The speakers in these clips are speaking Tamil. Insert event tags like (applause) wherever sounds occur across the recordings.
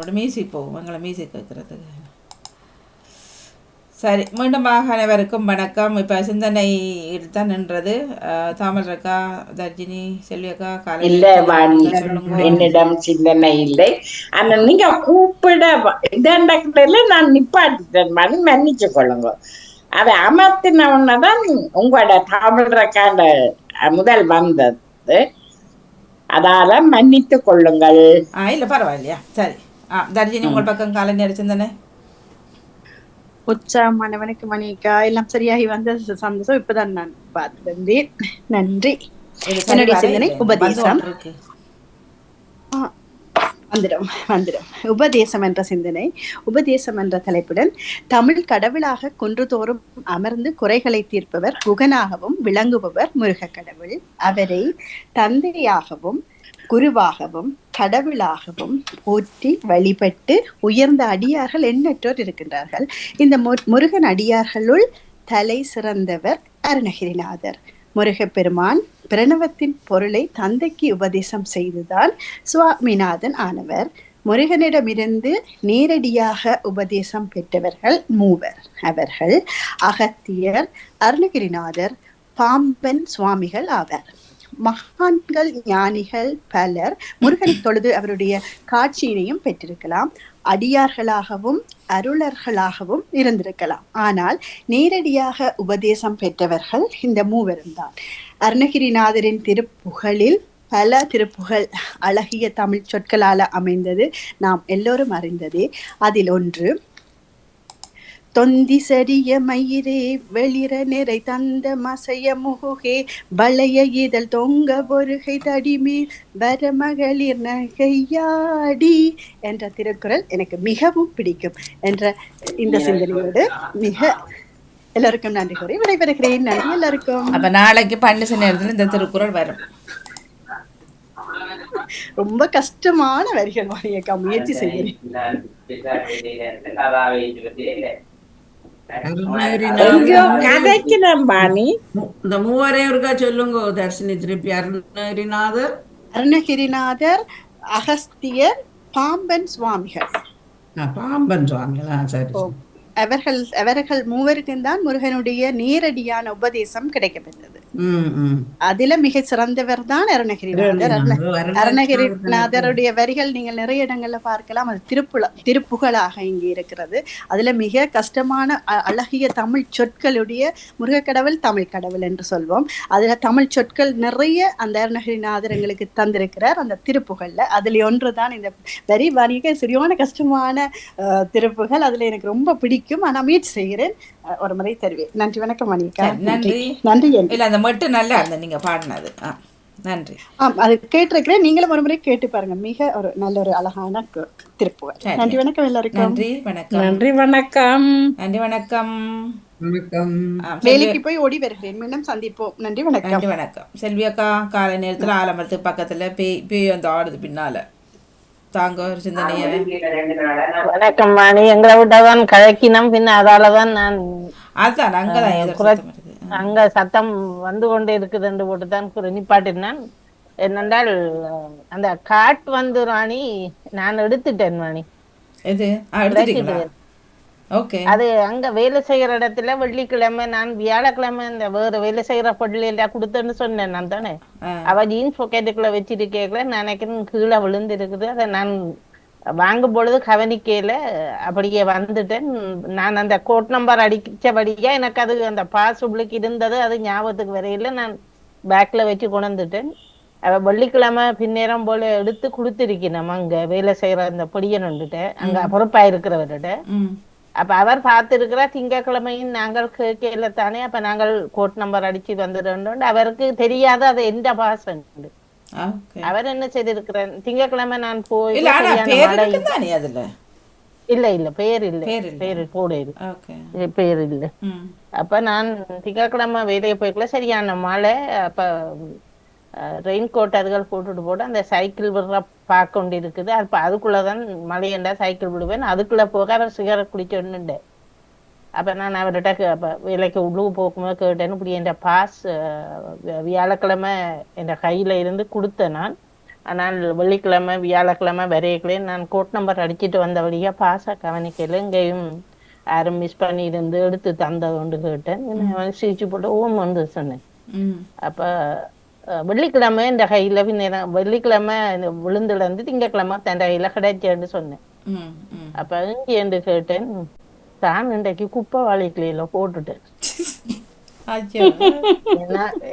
ஒரு மியூசிக் போகும் எங்களை மியூசிக் கேட்குறதுக்கு சரி மீண்டுமாக அனைவருக்கும் வணக்கம் இப்போ சிந்தனை தான் நின்றது தாமல் அக்கா தர்ஜினி செல்வி அக்கா இல்ல வாணி என்னிடம் சிந்தனை இல்லை ஆனா நீங்க கூப்பிட இதாண்டத்துல நான் நிப்பாட்டிட்டேன் வாணி மன்னிச்சு கொள்ளுங்க அதை அமர்த்தின உடனேதான் உங்களோட தமிழ் ரெக்கார்டு முதல் வந்தது அதால மன்னித்து கொள்ளுங்கள் இல்லை பரவாயில்லையா சரி தர்ஜினி உங்கள் பக்கம் காலை நேர சிந்தனை உற்சாகமானவனுக்கு மணிக்கா எல்லாம் சரியாகி வந்த சந்தோஷம் இப்பதான் நான் பார்த்து வந்தேன் நன்றி என்னுடைய சிந்தனை உபதேசம் வந்துடும் வந்துடும் உபதேசம் என்ற சிந்தனை உபதேசம் என்ற தலைப்புடன் தமிழ் கடவுளாக குன்றுதோறும் அமர்ந்து குறைகளை தீர்ப்பவர் குகனாகவும் விளங்குபவர் முருக கடவுள் அவரை தந்தையாகவும் குருவாகவும் கடவுளாகவும் போற்றி வழிபட்டு உயர்ந்த அடியார்கள் எண்ணற்றோர் இருக்கின்றார்கள். இந்த முருகன் அடியார்களுள் தலை சிறந்தவர் அருணகிரிநாதர். முருகப்பெருமான் பிரணவத்தின் பொருளை தந்தைக்கு உபதேசம் செய்துதான் சுவாமிநாதன் ஆனவர். முருகனிடமிருந்து நேரடியாக உபதேசம் பெற்றவர்கள் மூவர். அவர்கள் அகத்தியர் அருணகிரிநாதர் பாம்பன் சுவாமிகள் ஆவர். மகான்கள் ஞானிகள் பலர் முருகனை (clears throat) தொழுது அவருடைய காட்சியினையும் பெற்றிருக்கலாம். அடியார்களாகவும் அருளர்களாகவும் இருந்திருக்கலாம். ஆனால் நேரடியாக உபதேசம் பெற்றவர்கள் இந்த மூவரும் தான். அருணகிரிநாதரின் திருப்புகழில் பல திருப்புகழ் அழகிய தமிழ் சொற்களால அமைந்தது. நாம் எல்லோரும் அறிந்ததே. அதில் ஒன்று தொந்தி சரிய மயிரே வெளிர நிறை தந்த மசைய முகுகே வளைய இதழ் தொங்க பொருகை தடிமேல் வர மகளிர் நகையாடி என்ற திருக்குறள் எனக்கு மிகவும் பிடிக்கும் என்ற இந்த சிந்தனையோடு மிக எல்லாருக்கும் நன்றி கூறி விடைபெறுகிறேன். நன்றி எல்லாருக்கும். அப்ப நாளைக்கு பன்னிசு நேரத்தில் இந்த திருக்குறள் வரும். ரொம்ப கஷ்டமான வரிகள் வாணியக்கா முயற்சி செய்கிறேன் எங்கேயோ கதைக்கிறேன் வாணி மு- இந்த மூவரையும் இருக்கா சொல்லுங்க தர்ஷினி திருப்பி. அருணகிரிநாதர். அருணகிரிநாதர் அகஸ்தியர் பாம்பன் சுவாமிகள். பாம்பன் சுவாமிகளா. சரி அவர்கள் அவர்கள் மூவருக்கும் தான் முருகனுடைய நேரடியான உபதேசம் கிடைக்கப்பெற்றது. ம் அதுல மிக சிறந்தவர் தான் அருணகிரிநாதர் அருண- அருணகிரிநாதருடைய வரிகள் நீங்கள் நிறைய இடங்கள்ல பார்க்கலாம். அது திருப்புல திருப்புகளாக இங்கே இருக்கிறது. அதுல மிக கஷ்டமான அழகிய தமிழ் சொற்களுடைய முருகக்கடவுள் தமிழ் கடவுள் என்று சொல்வோம். அதுல தமிழ் சொற்கள் நிறைய அந்த அருணகிரிநாதர் எங்களுக்கு தந்திருக்கிறார் அந்த திருப்புகள்ல. அதுல ஒன்றுதான் இந்த வரி. வணிக சரியான கஷ்டமான திருப்புகள். அதுல எனக்கு ரொம்ப பிடிக்கும். ஆனா முயற்சி செய்கிறேன். ஒரு முறை தருவேன். நன்றி. வணக்கம் மணிக்கா நன்றி. நன்றி அந்த மட்டும் நல்லா இருந்த நீங்க பாடினது. ஆ நன்றி. ஆம் அது கேட்டிருக்கிறேன். நீங்களும் ஒரு முறை கேட்டு பாருங்க. மிக ஒரு நல்ல ஒரு அழகான சரி. நன்றி வணக்கம் எல்லாருக்கும். நன்றி வணக்கம். நன்றி வணக்கம். நன்றி வணக்கம். வேலைக்கு போய் ஓடி வருகிறேன். மீண்டும் சந்திப்போம். நன்றி வணக்கம். நன்றி வணக்கம். செல்வி அக்கா காலை நேரத்துல ஆலமரத்துக்கு பக்கத்துல பேய் பேய் வந்து ஆடுது பின்னால. தாங்க ஒரு சிந்தனைய. வணக்கம் வாணி எங்களை விட்டதான் கழக்கினம் பின்ன அதாலதான் நான் அதான் அங்கதான் அங்க சத்தம் வந்து கொண்டே இருக்குது என்று போட்டுதான் நிப்பாட்டினான். என்னென்றால் அந்த காட் வந்து ராணி நான் எடுத்துட்டேன் ஓகே. அது அங்க வேலை செய்யற இடத்துல வெள்ளிக்கிழமை நான் வியாழக்கிழமை இந்த வேற வேலை செய்யற பொருள் கொடுத்தேன்னு சொன்னேன் நான் தானே. அவ ஜீன்ஸ் பாக்கெட்டுக்குள்ள வச்சிருக்கேங்கள நினைக்கிறேன் கீழே விழுந்து இருக்குது அதை நான் வாங்கும் பொழுது கவனிக்கையில அப்படியே வந்துட்டேன். நான் அந்த கோட் நம்பர் அடிச்சபடியா எனக்கு அது அந்த பாஸ் உள்ளுக்கு இருந்தது அது ஞாபகத்துக்கு வரையில நான் பேக்ல வச்சு கொண்டுட்டேன் அவ வெள்ளிக்கிழமை பின்னேரம் போல எடுத்து கொடுத்திருக்கணும் அங்க வேலை செய்யற அந்த பொடியனுண்டுட்ட அங்க பொறுப்பா இருக்கிறவர்கிட்ட. அப்ப அவர் பார்த்திருக்கிற திங்கட்கிழமையும் நாங்கள் கேட்கல தானே அப்ப நாங்கள் கோட் நம்பர் அடிச்சு வந்துட்டோம் அவருக்கு தெரியாத அது எந்த பாசம் ஓகே அவர் என்ன செய்திருக்கிறார்? திங்கட்கிழமை நான் போய் இல்ல பேர் அதுல? இல்ல இல்ல இல்ல. பேர் இல்ல. பேர் போட ஓகே பெயர் இல்ல. அப்ப நான் திங்கட்கிழமை வேலையை போய்க்கல சரியான மழை அப்ப ரெயின் கோட் அதுகள் போட்டுட்டு போட்டு அந்த சைக்கிள் விடுற பார்க்க கொண்டு இருக்குது அப்ப அதுக்குள்ளதான் மழையண்டா சைக்கிள் விடுவேன். அதுக்குள்ள போக அவர் சிகரெட் குடிச்சோன்னு அப்ப நான் அவர்கிட்ட கே- அப்ப வேலைக்கு உள்ளுக்கு போகும்போது கேட்டேன் இப்படி என் பாஸ் வியாழக்கிழமை என் கையில இருந்து கொடுத்தேன் நான். ஆனால் வெள்ளிக்கிழமை வியாழக்கிழமை வரையிலே நான் கோட் நம்பர் அடிச்சிட்டு வந்த வழியா பாச கவனிக்கல. இங்கேயும் யாரும் மிஸ் பண்ணி இருந்து எடுத்து தந்தது ஒன்று கேட்டேன் அவன் சிரிச்சு போட்டு ஓம் வந்து சொன்னேன். அப்ப வெள்ளிக்கிழமை இந்த கையில பின்ன வெள்ளிக்கிழமை விழுந்துல இருந்து திங்கக்கிழமை தன் கையில கிடைச்சேன்னு சொன்னேன். அப்ப இங்கே கேட்டேன். தான் இன்றைக்கு குப்பை வாளிக்கலையில போட்டுட்டேன்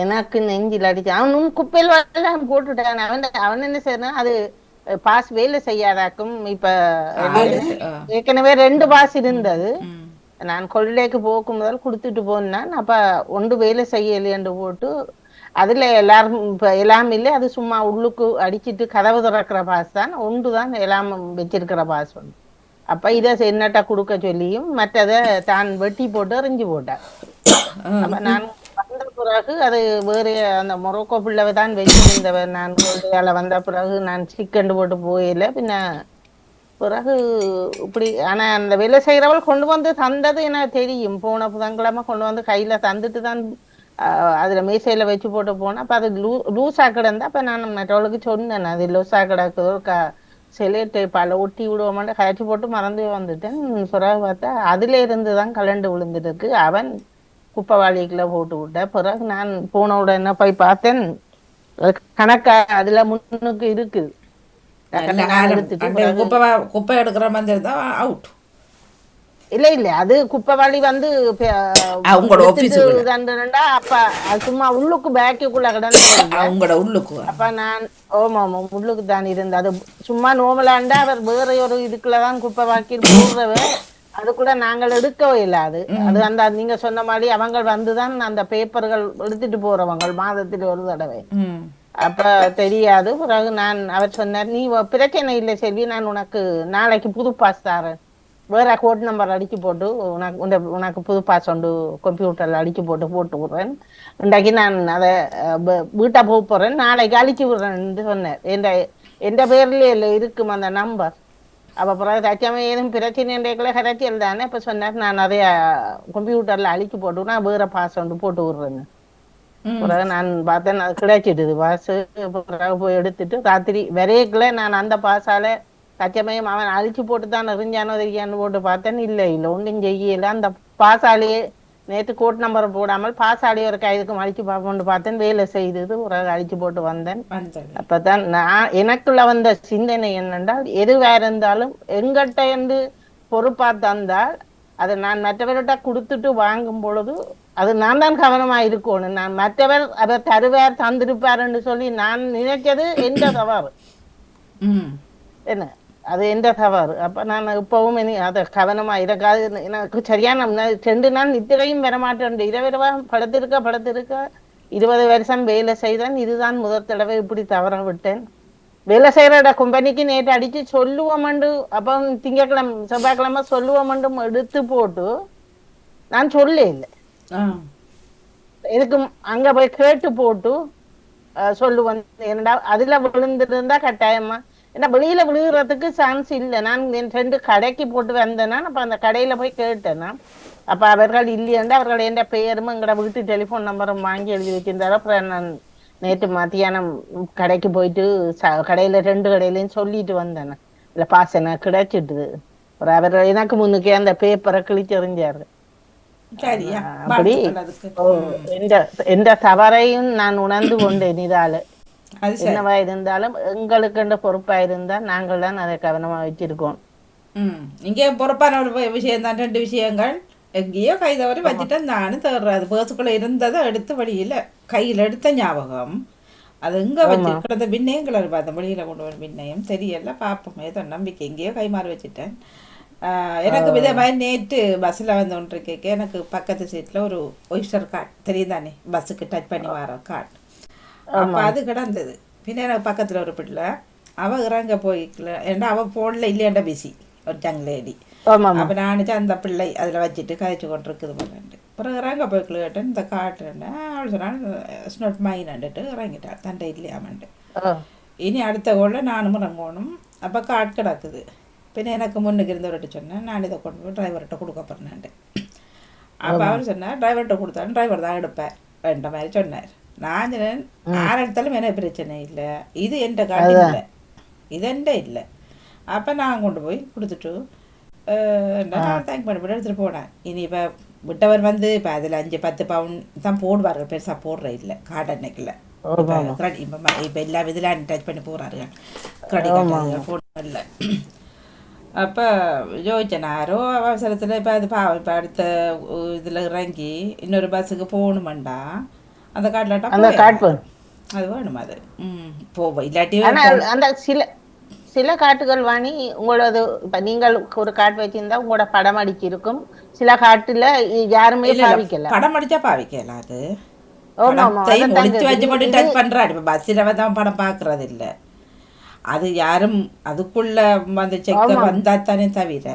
எனக்கு நெஞ்சில் அடிச்சு அவனும் குப்பையில் எல்லாம் போட்டுட்டான் அவன் அவன் என்ன செய்யறான் அது பாஸ் வேலை செய்யாதாக்கும் இப்ப. ஏற்கனவே ரெண்டு பாஸ் இருந்தது. நான் கொள்ளைக்கு போக்கும் முதல் கொடுத்துட்டு போனான். அப்ப ஒன்று வேலை செய்யலையென்று போட்டு அதுல எல்லாரும் இப்ப எல்லாம் இல்லை அது சும்மா உள்ளுக்கு அடிச்சிட்டு கதவு திறக்கிற பாஸ் தான். ஒன்று தான் எல்லாம் வச்சிருக்கிற பாஸ் ஒன்று அப்ப இதை என்னட்ட கொடுக்க சொல்லியும் மற்றதை தான் வெட்டி போட்டு எறிஞ்சு போட்டார் அப்ப நான் வந்த பிறகு அது வேறு அந்த மொரோக்கோ பிள்ளை தான் வச்சிருந்தவன் நான் கொள்ளையால வந்த பிறகு நான் சிக்கன் போட்டு போயில பின்ன பிறகு இப்படி ஆனா அந்த வேலை செய்யறவள் கொண்டு வந்து தந்தது எனக்கு தெரியும். போன புதன்கிழமை கொண்டு வந்து கையில தந்துட்டு தான் ஆஹ், அதுல மேசையில வச்சு போட்டு போனேன். அப்ப அது லூ லூஸா கிடந்தா அப்ப நான் மற்றவளுக்கு சொன்னேன் அது லூசா கிடக்குதோ செலேட்டு பல ஒட்டி விடுவோமான்னு கழிச்சு போட்டு மறந்து வந்துட்டேன். பிறகு பார்த்தா அதுல இருந்து தான் கலண்டு விழுந்துருக்கு அவன் குப்பைவாளிக்குள்ள போட்டு விட்ட. பிறகு நான் போன உடனே போய் பார்த்தேன். கணக்கா அதுல முன்னுக்கு இருக்குது குப்பை குப்பை எடுக்கிற மாதிரி தான் அவுட் இல்ல இல்ல. அது குப்பைவாளி வந்து ஆபீஸுக்குள்ள. தண்டுனண்டா அப்ப அது சும்மா உள்ளுக்கு பேக்குக்குள்ள கிடந்து அவங்களோட உள்ளுக்கு அப்ப நான் ஓமா ஆமா. உள்ளுக்கு தான் இருந்தது அது சும்மா நோமலாண்டா அவர் வேற ஒரு இதுக்குள்ளதான் குப்பை வாக்கி போடுறவ அது கூட நாங்கள் எடுக்கவே இல்லை அது. அது அந்த நீங்க சொன்ன மாதிரி அவங்க வந்துதான் அந்த பேப்பர்கள் எடுத்துட்டு போறவங்க மாதத்தில் ஒரு தடவை. அப்ப தெரியாது. பிறகு நான் அவர் சொன்னார் நீ பிரச்சனை இல்லை செல்வி. நான் உனக்கு நாளைக்கு புது பாஸ் தரேன். வேற கோட் நம்பர் அடிச்சு போட்டு உனக்கு உண்ட- உனக்கு புது பாஸ் ஒன்று கம்ப்யூட்டர்ல அடிச்சு போட்டு போட்டு விடுறேன். இன்றைக்கு நான் அதை வீட்டை போக போறேன். நாளைக்கு அழிச்சு விடுறேன்னு சொன்னேன். எந்த எந்த பேர்லயே இல்லை இருக்கும் அந்த நம்பர் அப்ப பிறகு தச்சமே ஏதும் பிரச்சனை என்றைக்குள்ள கரைச்சியல் தானே இப்ப சொன்னார். நான் நிறைய கம்ப்யூட்டர்ல அழிச்சு போட்டு நான் வேற பாஸ் ஒன்று போட்டு விடுறேன்னு. பிறகு நான் பார்த்தேன் அது கிடைச்சிடுது. பாஸ் பிறகு போய் எடுத்துட்டு ராத்திரி விரையக்குள்ள நான் அந்த பாஸால சச்சமயம் அவன் அழிச்சு போட்டு தான் எறிஞ்சானோ தெரியான்னு போட்டு பார்த்தேன். இல்ல இல்ல ஒன்றும் செய்யல. அந்த பாசாலேயே நேற்று கோட் நம்பர் போடாமல் பாசாலேயே ஒரு கைதுக்கும் அழிச்சு பார்ப்போம்னு பார்த்தேன். வேலை செய்தது பிறகு அழிச்சு போட்டு வந்தேன். அப்பதான் நான் எனக்குள்ள வந்த சிந்தனை என்னென்றால் எதுவா இருந்தாலும் எங்கிட்ட இருந்து பொறுப்பா தந்தால் அதை நான் மற்றவர்கிட்ட கொடுத்துட்டு வாங்கும் பொழுது அது நான் தான் கவனமா இருக்கணும். நான் மற்றவர் அவர் தருவார் தந்திருப்பாருன்னு சொல்லி நான் நினைச்சது எந்த தவறு? என்ன? அது எந்த தவறு? அப்ப நான் இப்பவும் இனி அதை கவனமா இருக்காது எனக்கு சரியான ரெண்டு நாள் நித்திரையும் வர மாட்டேன் இரவிரவா படுத்திருக்க படுத்திருக்க இருபது வருஷம் வேலை செய்தேன். இதுதான் முதல் தடவை இப்படி தவற விட்டேன். வேலை செய்யற கம்பெனிக்கு நேற்று அடிச்சு சொல்லுவோமண்டு அப்போ திங்கக்கிழமை செவ்வாய்க்கிழமை சொல்லுவோமண்டும் எடுத்து போட்டு நான் சொல்ல இல்லை. ஆ. எதுக்கு அங்க போய் கேட்டு போட்டு சொல்லுவேன் என்னடா அதுல விழுந்திருந்தா கட்டாயமா? ஏன்னா வெளியில விழுகிறதுக்கு சான்ஸ் இல்லை. நான் என் ரெண்டு கடைக்கு போட்டு வந்தேன்னா அப்ப அந்த கடையில போய் கேட்டேன்னா அப்ப அவர்கள் இல்லையண்டா அவர்கள் எந்த பெயரும் எங்கட வீட்டு டெலிஃபோன் நம்பரும் வாங்கி எழுதி வச்சிருந்தாரு அப்புறம் நான் நேற்று மத்தியானம் கடைக்கு போயிட்டு கடையில ரெண்டு கடையிலயும் சொல்லிட்டு வந்தேன். இல்ல பாஸ் எனக்கு கிடைச்சிட்டுது அப்புறம் அவர் எனக்கு முன்னுக்கே அந்த பேப்பரை கிழிச்செறிஞ்சாரு சரியா? அப்படி எந்த எந்த தவறையும் நான் உணர்ந்து கொண்டேன் இதால. என்னவா இருந்தாலும் எங்களுக்குன்ற பொறுப்பா இருந்தா நாங்கள் தான் அதை கவனமா வச்சிருக்கோம். ம். இங்கே பொறுப்பான ஒரு விஷயம் தான் ரெண்டு விஷயங்கள். எங்கேயோ கை தவறி வச்சுட்டேன் நானும் தேடுறேன். அது பேசுக்குள்ள இருந்ததை எடுத்து வழியில் கையில் எடுத்த ஞாபகம். அது எங்கே வச்சு கிடந்த பின்னையும் கிளறி பார்த்தேன். வெளியில் கொண்டு வர பின்னையும் தெரியல பார்ப்போம் ஏதோ நம்பிக்கை. எங்கேயோ கை மாறி வச்சுட்டேன். எனக்கு வித மாதிரி நேற்று பஸ்ஸில் வந்து ஒன்று எனக்கு பக்கத்து சீட்டில் ஒரு ஒய்ஸ்டர் கார்டு தெரியும் தானே பஸ்ஸுக்கு டச் பண்ணி வர கார்டு அப்போ அது கிடந்தது. பின்ன எனக்கு பக்கத்தில் ஒரு பிள்ளை. அவள் இறங்க போய்க்கல ஏன்னா அவள் ஃபோனில் இல்லையாண்டா பிசி ஒரு ஜங் லேடி அப்போ நான் நினச்சேன் அந்த பிள்ளை அதில் வச்சுட்டு கதைச்சு கொண்டிருக்குது போலன்ட்டு. அப்புறம் இறங்க போய்க்கல கேட்டேன் இந்த காட்டுன்னு அவள் சொன்னான் ஸ்னோட் மைனன்ட்டு இறங்கிட்டாள் தண்டை இல்லையாமன்ட்டு ஓ, இனி அடுத்த கோளில் நானும் இறங்கணும். அப்போ காட் கிடக்குது. பின்ன எனக்கு முன்னுக்கு இருந்தவர்கிட்ட சொன்னேன் நான் இதை கொண்டு போய் டிரைவர்கிட்ட கொடுக்க போகிறேன்ட்டு அப்போ அவர் சொன்னார் டிரைவர்கிட்ட கொடுத்தாலும் டிரைவர் தான் எடுப்பேன் என்ற மாதிரி சொன்னார். நான் எடுத்தாலும் எனக்கு பிரச்சனை இல்லை. இது எந்த காட்டு இல்லை. இது எந்த இல்லை. அப்போ நான் கொண்டு போய் கொடுத்துட்டு நான் தேங்க் பண்ணி போட்டு எடுத்துகிட்டு போனேன். இனி இப்போ விட்டவர் வந்து இப்போ அதில் அஞ்சு பத்து பவுன் தான் போடுவார்கள். பெருசாக போடுற இல்லை. கார்டு அன்னைக்கில் இப்போ இப்போ இப்போ எல்லா இதில் டச் பண்ணி போகிறாரு கிரெடிட் ஃபோன் இல்லை அப்போ யோசிச்சேன் யாரோ அவசரத்தில் இப்போ அது பா இப்போ அடுத்த இதில் இறங்கி இன்னொரு பஸ்ஸுக்கு போகணுமெண்டா. அந்த காட்டிலாட்டா அந்த கார்டு வேணும். அது வேணும் அது? ம் போவோம் இல்லாட்டி அந்த சில சில காட்டுகள் வாணி உங்களது இப்ப நீங்கள் ஒரு காட்டு வச்சிருந்தா உங்களோட படம் அடிச்சு இருக்கும். சில காட்டுல யாருமே பாவிக்கல. படம் அடிச்சா பாவிக்கலாம் அது. ஒளிச்சு வச்சு டச் பண்றாரு. இப்போ பஸ்ஸில் தான் படம் பார்க்கறது இல்ல அது யாரும் அதுக்குள்ள அந்த செக்கர் வந்தா தானே தவிர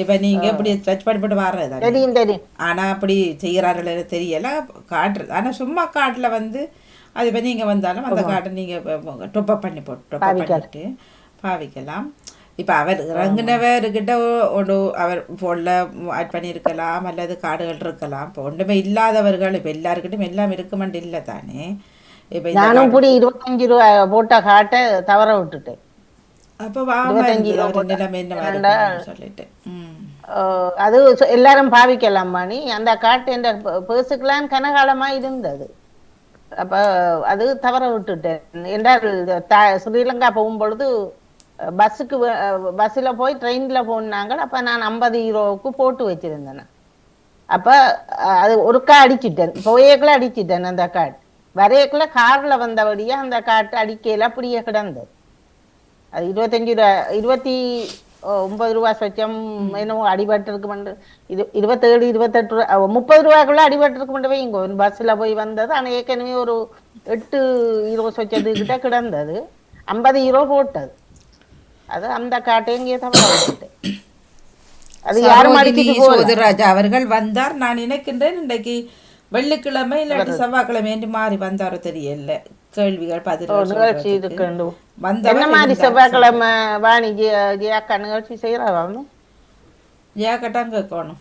இப்ப நீங்க எப்படி டச் பண்ணி போட்டு வர்றது தெரியும் தெரியும். ஆனா அப்படி செய்யறார்கள் தெரியல. காட்டுறது. ஆனா சும்மா காட்டுல வந்து அது இப்போ நீங்க வந்தாலும் அந்த காட்டை நீங்க டொப்பப் பண்ணி போட்டு டொப்பப் பண்ணிட்டு பாவிக்கலாம். இப்ப அவர் இறங்குனவர்கிட்ட ஒரு அவர் ஃபோனில் ஆட் பண்ணியிருக்கலாம் அல்லது கார்டுகள் இருக்கலாம். இப்போ ஒன்றுமே இல்லாதவர்கள் இப்போ எல்லாருக்கிட்டும் எல்லாம் இருக்குமெண்டு இல்லை தானே. இப்போ நானும் இப்படி இருபத்தஞ்சு ரூபாய் போட்ட காட்டை தவற விட்டுட்டேன். அது எல்லாரும் பாவிக்கலாம் மணி அந்த காட்டு என்ற பேசுக்கலான் கனகாலமா இருந்தது அப்ப அது தவற விட்டுட்டேன் என்றால் ஸ்ரீலங்கா போகும்பொழுது பஸ்ஸுக்கு பஸ்ஸில் போய் ட்ரெயினில் போனாங்க அப்ப நான் ஐம்பது ஹீரோவுக்கு போட்டு வச்சிருந்தேன் அப்ப அது ஒருக்கா அடிச்சிட்டேன் போயக்குள்ள அடிச்சிட்டேன் அந்த காட்டு வரையக்குள்ள கார்ல வந்தபடியா அந்த காட்டு அடிக்கையில அப்படியே கிடந்தது அது இருபத்தஞ்சு ரூபா இருபத்தி ஒன்பது ரூபா சொச்சம் என்னமோ அடிபட்டிருக்கு இது இருபத்தேழு இருபத்தெட்டு ரூபா முப்பது ரூபாய்க்குள்ள அடிபட்டிருக்கு வைங்க. ஒரு பஸ்ஸில் போய் வந்தது ஆனால் ஏற்கனவே ஒரு எட்டு இருபது சொச்சது கிட்ட கிடந்தது. ஐம்பது ஹீரோ போட்டது. அது அந்த காட்டை எங்கேயே தவிர அது யாரும் சோதிராஜா அவர்கள் வந்தார். நான் நினைக்கின்றேன் இன்றைக்கு வெள்ளிக்கிழமை இல்லாட்டி செவ்வாய்க்கிழமை என்று மாறி வந்தாரோ தெரியல. கேள்விகள் வந்தவர் என்ன மாதிரி. செவ்வாய்க்கிழமை வாணி ஜெயா ஜெயாக்கா நிகழ்ச்சி செய்யறாங்க ஜெயாக்கட்டாங்க கேட்கணும்.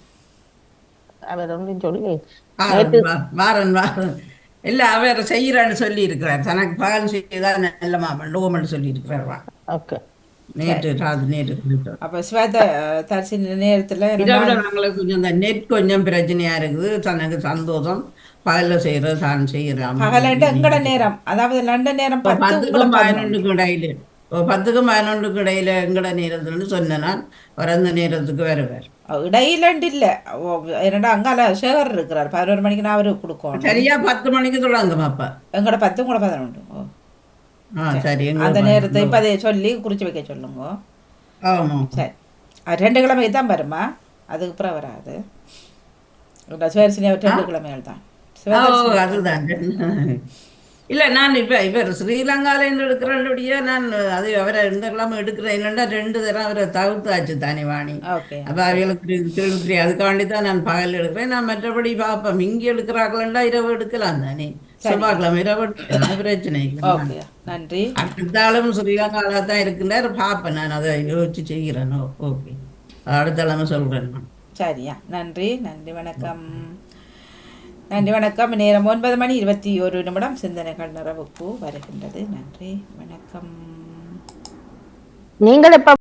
அவர் ஒன்றும் சொல்லி வாரன் வா- வாரன் வாரன் இல்ல அவர் செய்யறான்னு சொல்லி இருக்கிறார் தனக்கு பகல் செய்தா நல்ல மாமன் லோமன் சொல்லி இருக்கிறார் வா. ஓகே. நேற்று ராது நேற்று. அப்ப ஸ்வேத தரிசன நேரத்துல கொஞ்சம் இந்த நெட் கொஞ்சம் பிரச்சனையா இருக்குது. தனக்கு சந்தோஷம். பகல்ல செய்யறது தான் செய்யறான் பகலண்டு எங்கட நேரம் அதாவது லண்டன் நேரம் பத்து பத்துக்கும். பதினொன்றுக்கும் இடையில பத்துக்கும் பதினொன்றுக்கும் இடையில எங்கட நேரத்துலன்னு சொன்னேன் நான் அவர் அந்த நேரத்துக்கு வருவார் இடையிலண்டு இல்ல என்னடா அங்கால சேகர் இருக்கிறார் பதினோரு மணிக்கு நான் அவருக்கு கொடுக்கணும் சரியா பத்து மணிக்கு தொடங்குமா அப்ப எங்கட பத்து கூட பதினொன்று ஓ. சரி அந்த நேரத்தை இப்ப அதை சொல்லி குறிச்சு வைக்க சொல்லுங்க ஆமா சரி ரெண்டு கிழமைக்கு தான் வருமா அதுக்கு அப்புறம் வராது சுவரிசினி ரெண்டு கிழமைகள் தான் அதுதான். இல்ல நான் இப்ப இவர் ஸ்ரீலங்கால இருந்து எடுக்கிறபடியே நான் அது அவரை இந்த கிழமை எடுக்கிறேன். இல்லைன்னா ரெண்டு தரம் அவரை தவிர்த்தாச்சு தானே வாணி ஓகே அப்ப அவர்களுக்கு திருப்பி அதுக்காண்டி தான் நான் பகல் எடுக்கிறேன். நான் மற்றபடி பார்ப்பேன் இங்கே எடுக்கிறாங்களா இரவு எடுக்கலாம் தானே. செவ்வாய்க்கிழமை இரவு எடுக்கலாம். பிரச்சனை இல்லை. (laughs) நன்றி. அடுத்தாலும் ஸ்ரீலங்கால தான் இருக்கின்றார் பார்ப்பேன் நான் அதை யோசிச்சு செய்கிறேன். ஓகே. அடுத்த கிழமை சொல்றேன் நான். சரியா. நன்றி நன்றி வணக்கம். நன்றி வணக்கம். நேரம் ஒன்பது மணி இருபத்தி ஒரு நிமிடம். சிந்தனைகள் நிறைவுக்கு வருகின்றது. நன்றி வணக்கம். நீங்கள் எப்ப